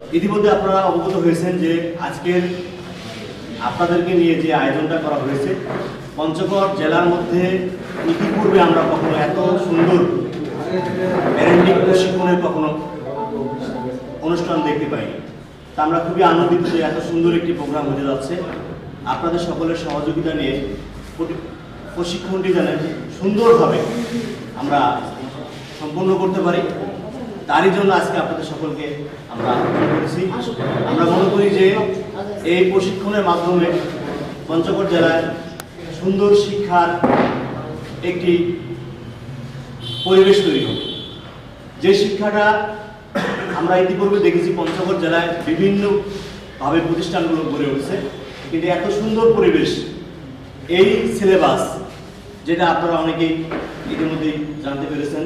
ইতিমধ্যে আপনারা অবগত হয়েছেন যে আজকের আপনাদেরকে নিয়ে যে আয়োজনটা করা হয়েছে, পঞ্চগড় জেলার মধ্যে ইতিপূর্বে আমরা কখনো এত সুন্দর প্রশিক্ষণের কখনো অনুষ্ঠান দেখতে পাইনি। তা আমরা খুবই আনন্দিত যে এত সুন্দর একটি প্রোগ্রাম হতে যাচ্ছে। আপনাদের সকলের সহযোগিতা নিয়ে প্রশিক্ষণটি যেন সুন্দরভাবে আমরা সম্পন্ন করতে পারি। তারই জন্য আজকে আপনাদের সকলকে আমরা করেছি। আমরা মনে করি যে এই প্রশিক্ষণের মাধ্যমে পঞ্চগড় জেলায় সুন্দর শিক্ষার একটি পরিবেশ তৈরি হবে। যে শিক্ষাটা আমরা ইতিপূর্বে দেখেছি, পঞ্চগড় জেলায় বিভিন্নভাবে প্রতিষ্ঠানগুলো গড়ে উঠছে। কিন্তু এত সুন্দর পরিবেশ, এই সিলেবাস যেটা আপনারা অনেকেই ইতিমধ্যেই জানতে পেরেছেন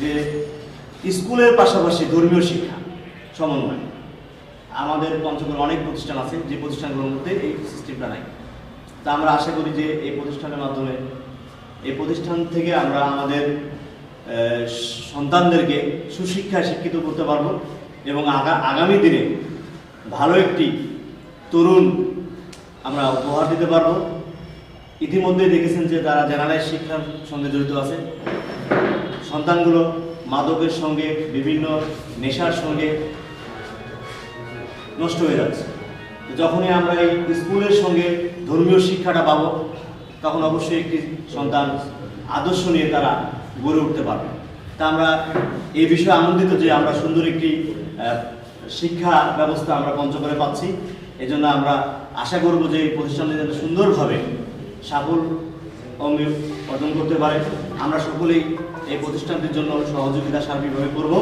যে স্কুলের পাশাপাশি ধর্মীয় শিক্ষা, সমন্বয়। আমাদের পঞ্চগড়ে অনেক প্রতিষ্ঠান আছে, যে প্রতিষ্ঠানগুলোর মধ্যে এই সিস্টেমটা নাই। তা আমরা আশা করি যে এই প্রতিষ্ঠানের মাধ্যমে, এই প্রতিষ্ঠান থেকে আমরা আমাদের সন্তানদেরকে সুশিক্ষায় শিক্ষিত করতে পারব এবং আগামী দিনে ভালো একটি তরুণ আমরা উপহার দিতে পারব। ইতিমধ্যে দেখেছেন যে তারা জেনারেল শিক্ষার সঙ্গে জড়িত আছে। সন্তানগুলো মাদকের সঙ্গে, বিভিন্ন নেশার সঙ্গে নষ্ট হয়ে যাচ্ছে। যখনই আমরা এই স্কুলের সঙ্গে ধর্মীয় শিক্ষাটা পাবো, তখন অবশ্যই একটি সন্তান আদর্শ নিয়ে তারা গড়ে উঠতে পারবে। তা আমরা এই বিষয়ে আনন্দিত যে আমরা সুন্দর একটি শিক্ষা ব্যবস্থা আমরা পঞ্চগড়ে পাচ্ছি। এই জন্য আমরা আশা করব যে এই প্রতিষ্ঠানটি যাতে সুন্দরভাবে সাফল্য অর্জন করতে পারে। আমরা সকলেই এই প্রতিষ্ঠানটির জন্য সহযোগিতা সার্বিকভাবে করব।